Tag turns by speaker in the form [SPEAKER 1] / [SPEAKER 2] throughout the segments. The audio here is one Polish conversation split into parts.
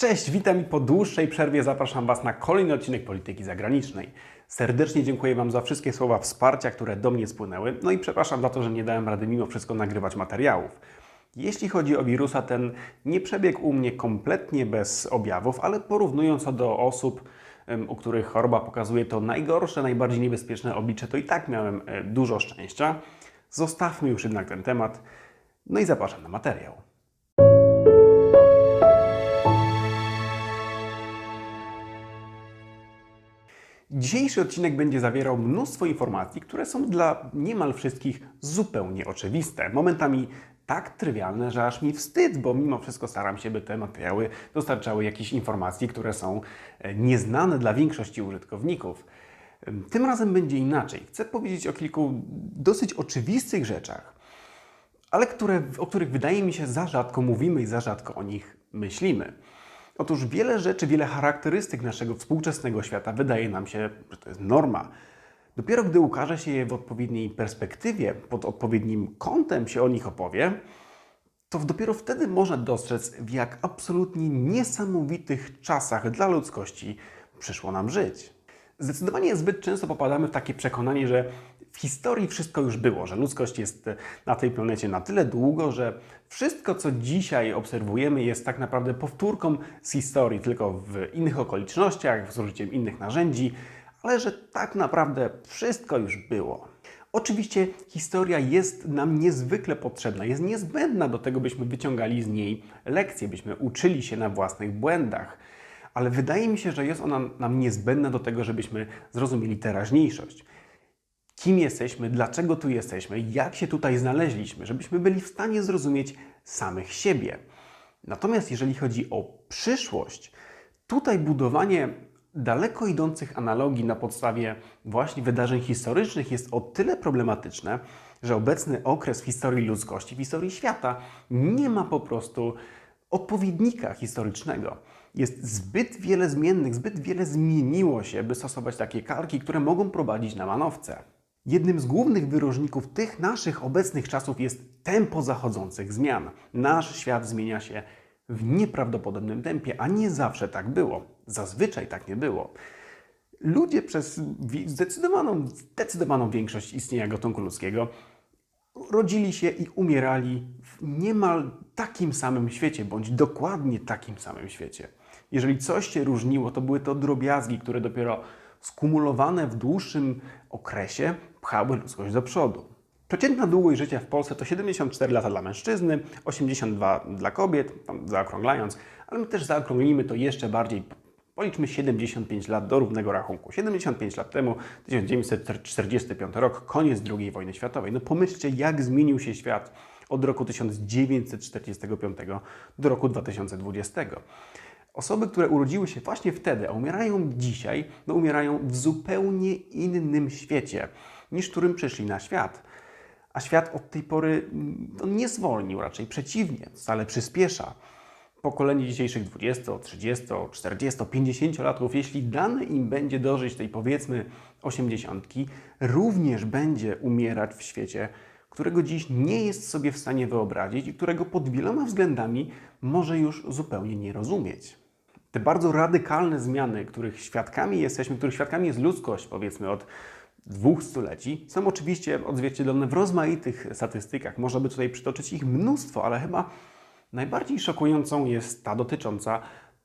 [SPEAKER 1] Cześć, witam i po dłuższej przerwie zapraszam Was na kolejny odcinek Polityki Zagranicznej. Serdecznie dziękuję Wam za wszystkie słowa wsparcia, które do mnie spłynęły, no i przepraszam za to, że nie dałem rady mimo wszystko nagrywać materiałów. Jeśli chodzi o wirusa, ten nie przebiegł u mnie kompletnie bez objawów, ale porównując to do osób, u których choroba pokazuje to najgorsze, najbardziej niebezpieczne oblicze, to i tak miałem e, dużo szczęścia. Zostawmy już jednak ten temat, no i zapraszam na materiał. Dzisiejszy odcinek będzie zawierał mnóstwo informacji, które są dla niemal wszystkich zupełnie oczywiste. Momentami tak trywialne, że aż mi wstyd, bo mimo wszystko staram się, by te materiały dostarczały jakichś informacji, które są e, nieznane dla większości użytkowników. Ym, Tym razem będzie inaczej. Chcę powiedzieć o kilku dosyć oczywistych rzeczach, ale które, o których wydaje mi się za rzadko mówimy i za rzadko o nich myślimy. Otóż wiele rzeczy, wiele charakterystyk naszego współczesnego świata wydaje nam się, że to jest norma. Dopiero gdy ukaże się je w odpowiedniej perspektywie, pod odpowiednim kątem się o nich opowie, to dopiero wtedy można dostrzec, w jak absolutnie niesamowitych czasach dla ludzkości przyszło nam żyć. Zdecydowanie zbyt często popadamy w takie przekonanie, że w historii wszystko już było, że ludzkość jest na tej planecie na tyle długo, że wszystko, co dzisiaj obserwujemy, jest tak naprawdę powtórką z historii, tylko w innych okolicznościach, z użyciem innych narzędzi, ale że tak naprawdę wszystko już było. Oczywiście historia jest nam niezwykle potrzebna, jest niezbędna do tego, byśmy wyciągali z niej lekcje, byśmy uczyli się na własnych błędach. Ale wydaje mi się, że jest ona nam niezbędna do tego, żebyśmy zrozumieli teraźniejszość. Kim jesteśmy, dlaczego tu jesteśmy, jak się tutaj znaleźliśmy, żebyśmy byli w stanie zrozumieć samych siebie. Natomiast jeżeli chodzi o przyszłość, tutaj budowanie daleko idących analogii na podstawie właśnie wydarzeń historycznych jest o tyle problematyczne, że obecny okres w historii ludzkości, w historii świata nie ma po prostu odpowiednika historycznego. Jest zbyt wiele zmiennych, zbyt wiele zmieniło się, by stosować takie kalki, które mogą prowadzić na manowce. Jednym z głównych wyróżników tych naszych obecnych czasów jest tempo zachodzących zmian. Nasz świat zmienia się w nieprawdopodobnym tempie, a nie zawsze tak było. Zazwyczaj tak nie było. Ludzie przez zdecydowaną, zdecydowaną większość istnienia gatunku ludzkiego rodzili się i umierali w niemal takim samym świecie, bądź dokładnie takim samym świecie. Jeżeli coś się różniło, to były to drobiazgi, które dopiero skumulowane w dłuższym okresie pchały ludzkość do przodu. Przeciętna długość życia w Polsce to 74 lata dla mężczyzny, 82 dla kobiet, tam zaokrąglając, ale my też zaokrąglimy to jeszcze bardziej. Policzmy 75 lat do równego rachunku. 75 lat temu, 1945 rok, koniec II wojny światowej. No pomyślcie, jak zmienił się świat od roku 1945 do roku 2020. Osoby, które urodziły się właśnie wtedy, a umierają dzisiaj, no umierają w zupełnie innym świecie, niż którym przyszli na świat. A świat od tej pory mm, no, nie zwolnił, raczej przeciwnie, wcale przyspiesza. Pokolenie dzisiejszych 20, 30, 40, 50 latków, jeśli dane im będzie dożyć tej powiedzmy 80, również będzie umierać w świecie, którego dziś nie jest sobie w stanie wyobrazić i którego pod wieloma względami może już zupełnie nie rozumieć. Te bardzo radykalne zmiany, których świadkami jesteśmy, których świadkami jest ludzkość, powiedzmy od dwóch stuleci, są oczywiście odzwierciedlone w rozmaitych statystykach. Można by tutaj przytoczyć ich mnóstwo, ale chyba najbardziej szokującą jest ta dotycząca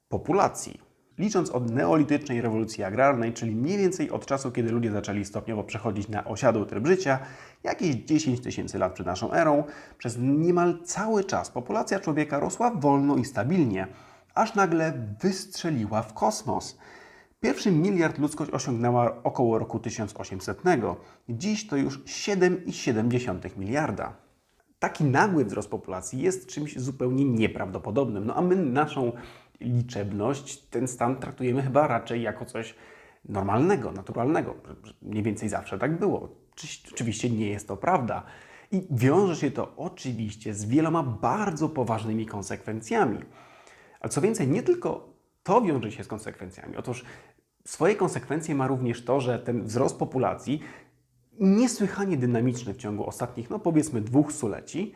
[SPEAKER 1] populacji. Licząc od neolitycznej rewolucji agrarnej, czyli mniej więcej od czasu, kiedy ludzie zaczęli stopniowo przechodzić na osiadły tryb życia, jakieś 10 tysięcy lat przed naszą erą, przez niemal cały czas populacja człowieka rosła wolno i stabilnie, aż nagle wystrzeliła w kosmos. Pierwszy miliard ludzkość osiągnęła około roku 1800. Dziś to już 7,7 miliarda. Taki nagły wzrost populacji jest czymś zupełnie nieprawdopodobnym. No a my naszą liczebność, ten stan traktujemy chyba raczej jako coś normalnego, naturalnego. Mniej więcej zawsze tak było. Oczywiście nie jest to prawda. I wiąże się to oczywiście z wieloma bardzo poważnymi konsekwencjami. Ale co więcej, nie tylko to wiąże się z konsekwencjami. Otóż swoje konsekwencje ma również to, że ten wzrost populacji, niesłychanie dynamiczny w ciągu ostatnich, no powiedzmy, dwóch stuleci,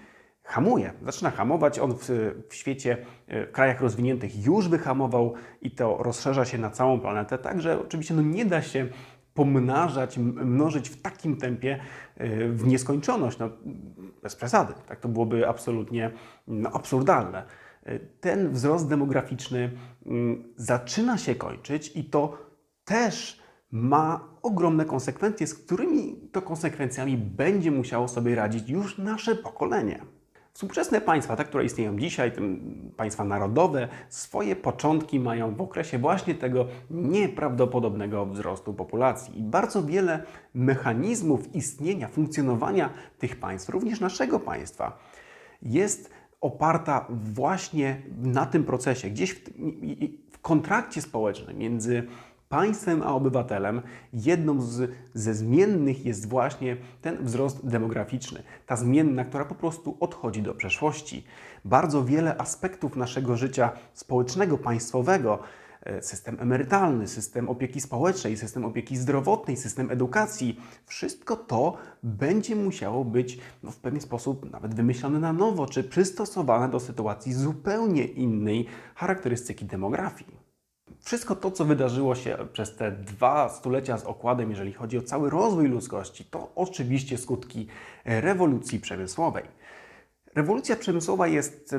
[SPEAKER 1] hamuje. Zaczyna hamować. On w, w świecie, e, w krajach rozwiniętych już wyhamował i to rozszerza się na całą planetę. Także oczywiście no, nie da się pomnażać, mnożyć w takim tempie e, w nieskończoność. No, bez przesady. Tak to byłoby absolutnie no, absurdalne. E, Ten wzrost demograficzny zaczyna się kończyć i to też ma ogromne konsekwencje, z którymi to konsekwencjami będzie musiało sobie radzić już nasze pokolenie. Współczesne państwa, te, które istnieją dzisiaj, państwa narodowe, swoje początki mają w okresie właśnie tego nieprawdopodobnego wzrostu populacji. I bardzo wiele mechanizmów istnienia, funkcjonowania tych państw, również naszego państwa, jest oparta właśnie na tym procesie, gdzieś w, w kontrakcie społecznym między państwem a obywatelem, jedną z, ze zmiennych jest właśnie ten wzrost demograficzny. Ta zmienna, która po prostu odchodzi do przeszłości. Bardzo wiele aspektów naszego życia społecznego, państwowego, e, system emerytalny, system opieki społecznej, system opieki zdrowotnej, system edukacji, wszystko to będzie musiało być no, w pewien sposób nawet wymyślone na nowo, czy przystosowane do sytuacji zupełnie innej charakterystyki demografii. Wszystko to, co wydarzyło się przez te dwa stulecia z okładem, jeżeli chodzi o cały rozwój ludzkości, to oczywiście skutki rewolucji przemysłowej. Rewolucja przemysłowa jest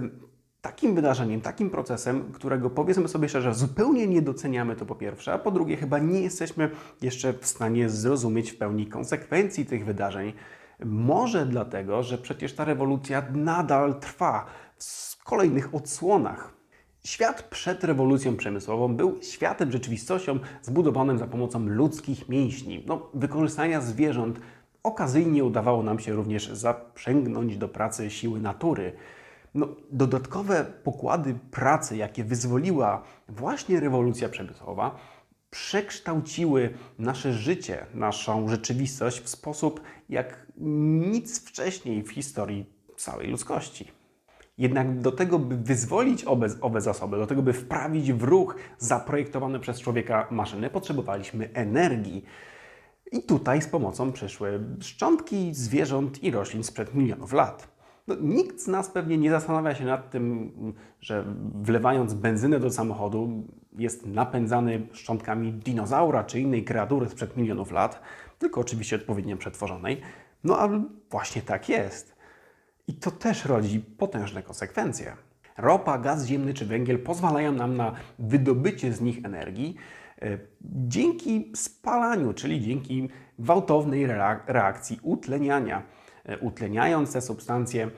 [SPEAKER 1] takim wydarzeniem, takim procesem, którego powiedzmy sobie szczerze, zupełnie nie doceniamy to po pierwsze, a po drugie chyba nie jesteśmy jeszcze w stanie zrozumieć w pełni konsekwencji tych wydarzeń. Może dlatego, że przecież ta rewolucja nadal trwa w kolejnych odsłonach. Świat przed rewolucją przemysłową był światem, rzeczywistością zbudowanym za pomocą ludzkich mięśni, no, wykorzystania zwierząt. Okazyjnie udawało nam się również zaprzęgnąć do pracy siły natury. No, dodatkowe pokłady pracy, jakie wyzwoliła właśnie rewolucja przemysłowa, przekształciły nasze życie, naszą rzeczywistość w sposób jak nic wcześniej w historii całej ludzkości. Jednak do tego, by wyzwolić owe, owe zasoby, do tego, by wprawić w ruch zaprojektowane przez człowieka maszyny, potrzebowaliśmy energii. I tutaj z pomocą przyszły szczątki zwierząt i roślin sprzed milionów lat. No, nikt z nas pewnie nie zastanawia się nad tym, że wlewając benzynę do samochodu jest napędzany szczątkami dinozaura czy innej kreatury sprzed milionów lat, tylko oczywiście odpowiednio przetworzonej. No ale właśnie tak jest. I to też rodzi potężne konsekwencje. Ropa, gaz ziemny czy węgiel pozwalają nam na wydobycie z nich energii e, dzięki spalaniu, czyli dzięki gwałtownej rea- reakcji utleniania. E, Utleniając te substancje e,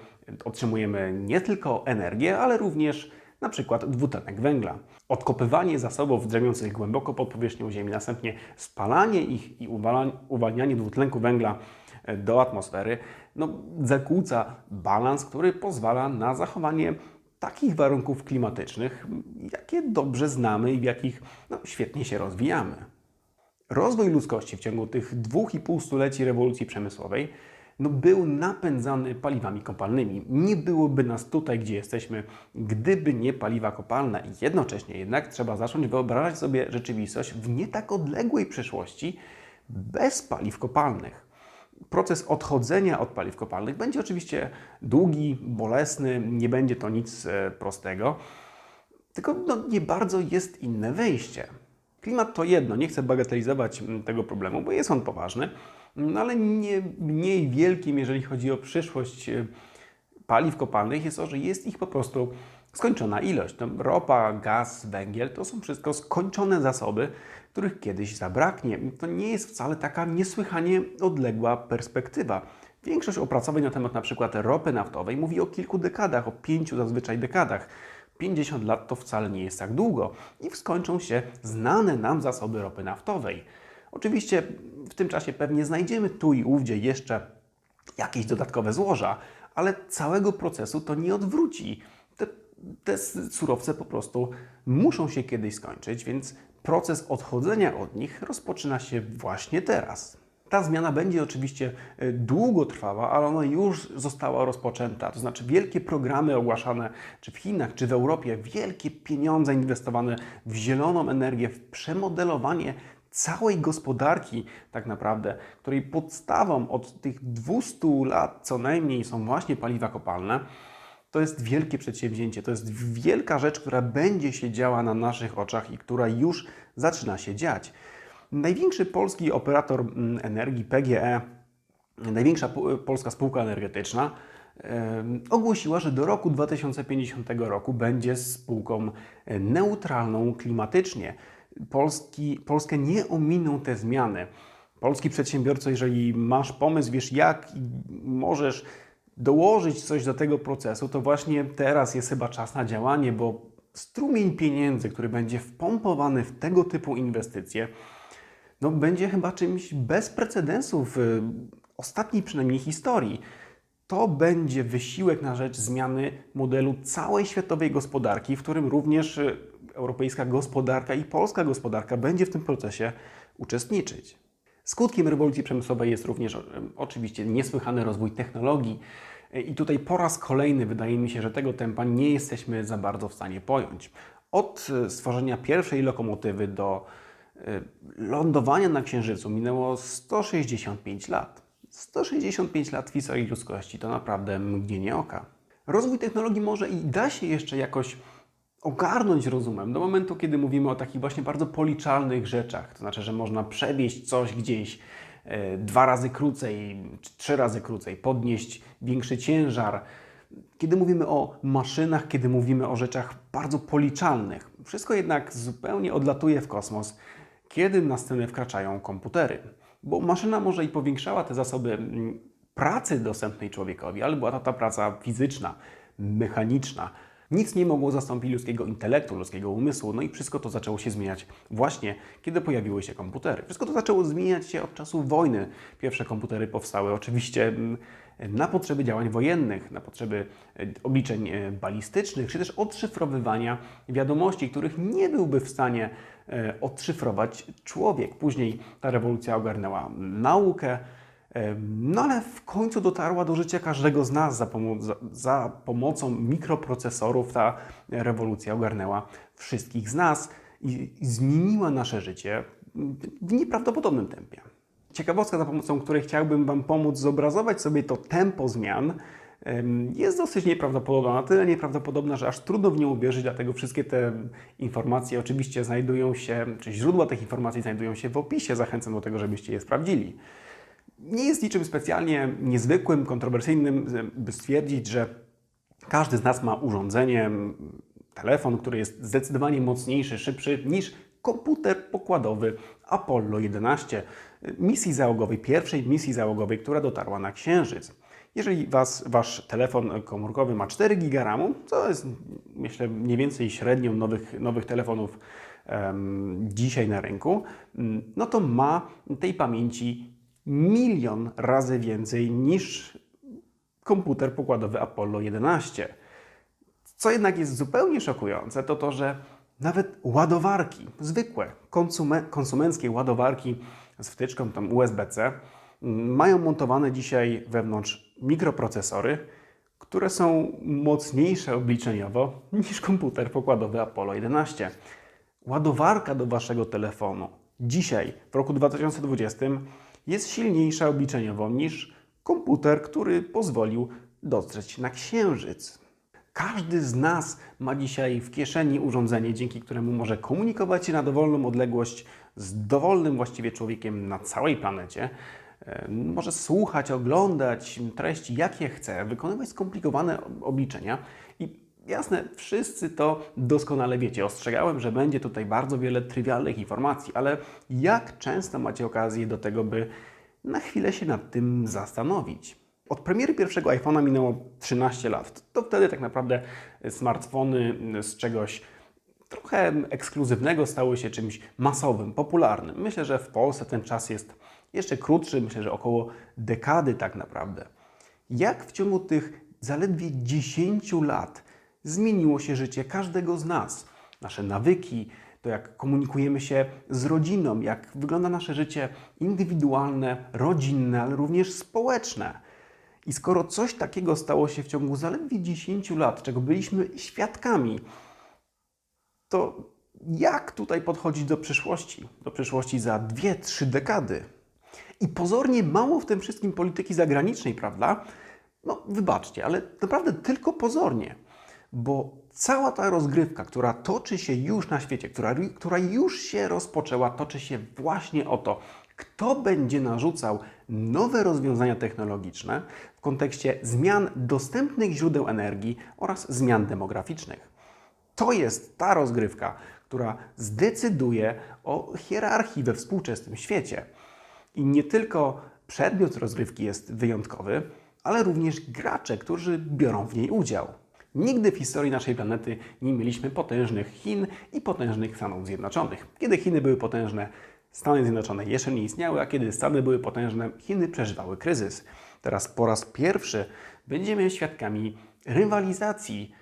[SPEAKER 1] otrzymujemy nie tylko energię, ale również na przykład dwutlenek węgla. Odkopywanie zasobów drzemiących głęboko pod powierzchnią Ziemi, następnie spalanie ich i uwalnianie dwutlenku węgla do atmosfery, no, zakłóca balans, który pozwala na zachowanie takich warunków klimatycznych, jakie dobrze znamy i w jakich no, świetnie się rozwijamy. Rozwój ludzkości w ciągu tych dwóch i pół stuleci rewolucji przemysłowej no, był napędzany paliwami kopalnymi. Nie byłoby nas tutaj, gdzie jesteśmy, gdyby nie paliwa kopalne. Jednocześnie jednak trzeba zacząć wyobrażać sobie rzeczywistość w nie tak odległej przyszłości bez paliw kopalnych. Proces odchodzenia od paliw kopalnych będzie oczywiście długi, bolesny, nie będzie to nic e, prostego. Tylko no, nie bardzo jest inne wyjście. Klimat to jedno, nie chcę bagatelizować tego problemu, bo jest on poważny, no, ale nie mniej wielkim, jeżeli chodzi o przyszłość e, paliw kopalnych, jest to, że jest ich po prostu skończona ilość. No, ropa, gaz, węgiel to są wszystko skończone zasoby, których kiedyś zabraknie. To nie jest wcale taka niesłychanie odległa perspektywa. Większość opracowań na temat na przykład ropy naftowej mówi o kilku dekadach, o pięciu zazwyczaj dekadach. 50 lat to wcale nie jest tak długo i skończą się znane nam zasoby ropy naftowej. Oczywiście w tym czasie pewnie znajdziemy tu i ówdzie jeszcze jakieś dodatkowe złoża, ale całego procesu to nie odwróci. Te, surowce po prostu muszą się kiedyś skończyć, więc proces odchodzenia od nich rozpoczyna się właśnie teraz. Ta zmiana będzie oczywiście e, długo trwała, ale ona już została rozpoczęta. To znaczy wielkie programy ogłaszane czy w Chinach, czy w Europie, wielkie pieniądze inwestowane w zieloną energię, w przemodelowanie całej gospodarki, tak naprawdę, której podstawą od tych 200 lat co najmniej są właśnie paliwa kopalne, to jest wielkie przedsięwzięcie, to jest wielka rzecz, która będzie się działa na naszych oczach i która już zaczyna się dziać. Największy polski operator mm, energii PGE, największa po- polska spółka energetyczna, ogłosiła, że do roku 2050 roku będzie spółką e, neutralną klimatycznie. Polski, Polskę nie ominą te zmiany. Polski przedsiębiorco, jeżeli masz pomysł, wiesz jak możesz dołożyć coś do tego procesu, to właśnie teraz jest chyba czas na działanie, bo strumień pieniędzy, który będzie wpompowany w tego typu inwestycje, no, będzie chyba czymś bez precedensu w y, ostatniej przynajmniej historii. To będzie wysiłek na rzecz zmiany modelu całej światowej gospodarki, w którym również y, europejska gospodarka i polska gospodarka będzie w tym procesie uczestniczyć. Skutkiem rewolucji przemysłowej jest również e, oczywiście niesłychany rozwój technologii. E, I tutaj po raz kolejny wydaje mi się, że tego tempa nie jesteśmy za bardzo w stanie pojąć. Od e, stworzenia pierwszej lokomotywy do lądowania na Księżycu minęło 165 lat. 165 lat w historii ludzkości to naprawdę mgnienie oka. Rozwój technologii może i da się jeszcze jakoś ogarnąć rozumem do momentu, kiedy mówimy o takich właśnie bardzo policzalnych rzeczach. To znaczy, że można przewieźć coś gdzieś e, dwa razy krócej, trzy razy krócej, podnieść większy ciężar. Kiedy mówimy o maszynach, kiedy mówimy o rzeczach bardzo policzalnych, wszystko jednak zupełnie odlatuje w kosmos, kiedy na scenę wkraczają komputery. Bo maszyna może i powiększała te zasoby mm, pracy dostępnej człowiekowi, ale była to ta praca fizyczna, mechaniczna. Nic nie mogło zastąpić ludzkiego intelektu, ludzkiego umysłu, no i wszystko to zaczęło się zmieniać właśnie, kiedy pojawiły się komputery. Wszystko to zaczęło zmieniać się od czasu wojny. Pierwsze komputery powstały oczywiście mm, na potrzeby działań wojennych, na potrzeby e, obliczeń e, balistycznych, czy też odszyfrowywania wiadomości, których nie byłby w stanie e, odszyfrować człowiek. Później ta rewolucja ogarnęła naukę, no ale w końcu dotarła do życia każdego z nas za, pomo- za, za pomocą mikroprocesorów. Ta rewolucja ogarnęła wszystkich z nas i, i zmieniła nasze życie w nieprawdopodobnym tempie. Ciekawostka, za pomocą której chciałbym Wam pomóc zobrazować sobie to tempo zmian, jest dosyć nieprawdopodobna. Na tyle nieprawdopodobna, że aż trudno w nią uwierzyć, dlatego wszystkie te informacje oczywiście znajdują się, czy źródła tych informacji znajdują się w opisie. Zachęcam do tego, żebyście je sprawdzili nie jest niczym specjalnie niezwykłym, kontrowersyjnym, by stwierdzić, że każdy z nas ma urządzenie, telefon, który jest zdecydowanie mocniejszy, szybszy niż komputer pokładowy Apollo 11, misji załogowej, pierwszej misji załogowej, która dotarła na Księżyc. Jeżeli was, wasz telefon komórkowy ma 4 GB RAMu, co jest myślę mniej więcej średnią nowych, nowych telefonów em, dzisiaj na rynku, no to ma tej pamięci milion razy więcej niż komputer pokładowy Apollo 11. Co jednak jest zupełnie szokujące, to to, że nawet ładowarki, zwykłe, konsume, konsumenckie ładowarki z wtyczką tam USB-C, mm, mają montowane dzisiaj wewnątrz mikroprocesory, które są mocniejsze obliczeniowo niż komputer pokładowy Apollo 11. Ładowarka do waszego telefonu dzisiaj, w roku 2020, jest silniejsza obliczeniowo niż komputer, który pozwolił dotrzeć na Księżyc. Każdy z nas ma dzisiaj w kieszeni urządzenie, dzięki któremu może komunikować się na dowolną odległość z dowolnym właściwie człowiekiem na całej planecie. E, Może słuchać, oglądać treści jakie chce, wykonywać skomplikowane obliczenia i jasne, wszyscy to doskonale wiecie. Ostrzegałem, że będzie tutaj bardzo wiele trywialnych informacji, ale jak często macie okazję do tego, by na chwilę się nad tym zastanowić? Od premiery pierwszego iPhone'a minęło 13 lat. To wtedy tak naprawdę smartfony z czegoś trochę ekskluzywnego stały się czymś masowym, popularnym. Myślę, że w Polsce ten czas jest jeszcze krótszy, myślę, że około dekady tak naprawdę. Jak w ciągu tych zaledwie 10 lat zmieniło się życie każdego z nas? Nasze nawyki, to jak komunikujemy się z rodziną, jak wygląda nasze życie indywidualne, rodzinne, ale również społeczne. I skoro coś takiego stało się w ciągu zaledwie 10 lat, czego byliśmy świadkami, to Jak tutaj podchodzić do przyszłości? Do przyszłości za 2-3 dekady. I pozornie mało w tym wszystkim polityki zagranicznej, prawda? No, wybaczcie, ale naprawdę tylko pozornie, bo cała ta rozgrywka, która toczy się już na świecie, która, która już się rozpoczęła, toczy się właśnie o to, kto będzie narzucał nowe rozwiązania technologiczne w kontekście zmian dostępnych źródeł energii oraz zmian demograficznych. To jest ta rozgrywka, która zdecyduje o hierarchii we współczesnym świecie. I nie tylko przedmiot rozgrywki jest wyjątkowy, ale również gracze, którzy biorą w niej udział. Nigdy w historii naszej planety nie mieliśmy potężnych Chin i potężnych Stanów Zjednoczonych. Kiedy Chiny były potężne, Stany Zjednoczone jeszcze nie istniały, a kiedy Stany były potężne, Chiny przeżywały kryzys. Teraz po raz pierwszy będziemy świadkami rywalizacji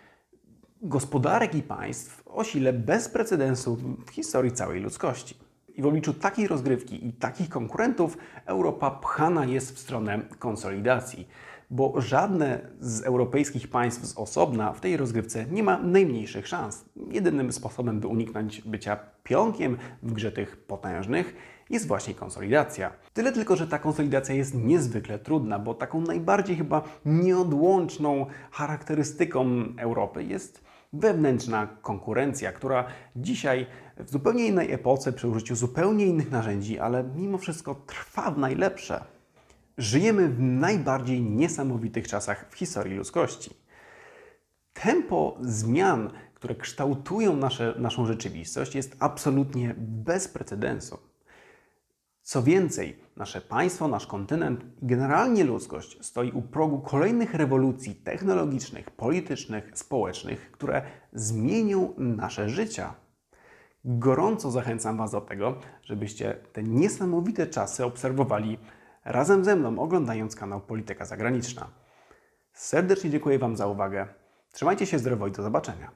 [SPEAKER 1] gospodarek i państw o sile bez precedensu w historii całej ludzkości. I w obliczu takiej rozgrywki i takich konkurentów Europa pchana jest w stronę konsolidacji, bo żadne z europejskich państw z osobna w tej rozgrywce nie ma najmniejszych szans. Jedynym sposobem, by uniknąć bycia pionkiem w grze tych potężnych, jest właśnie konsolidacja. Tyle tylko, że ta konsolidacja jest niezwykle trudna, bo taką najbardziej chyba nieodłączną charakterystyką Europy jest wewnętrzna konkurencja, która dzisiaj w zupełnie innej epoce, przy użyciu zupełnie innych narzędzi, ale mimo wszystko trwa w najlepsze. Żyjemy w najbardziej niesamowitych czasach w historii ludzkości. Tempo zmian, które kształtują nasze, naszą rzeczywistość, jest absolutnie bez precedensu. Co więcej, nasze państwo, nasz kontynent i generalnie ludzkość stoi u progu kolejnych rewolucji technologicznych, politycznych, społecznych, które zmienią nasze życia. Gorąco zachęcam Was do tego, żebyście te niesamowite czasy obserwowali razem ze mną, oglądając kanał Polityka Zagraniczna. Serdecznie dziękuję Wam za uwagę. Trzymajcie się zdrowo i do zobaczenia.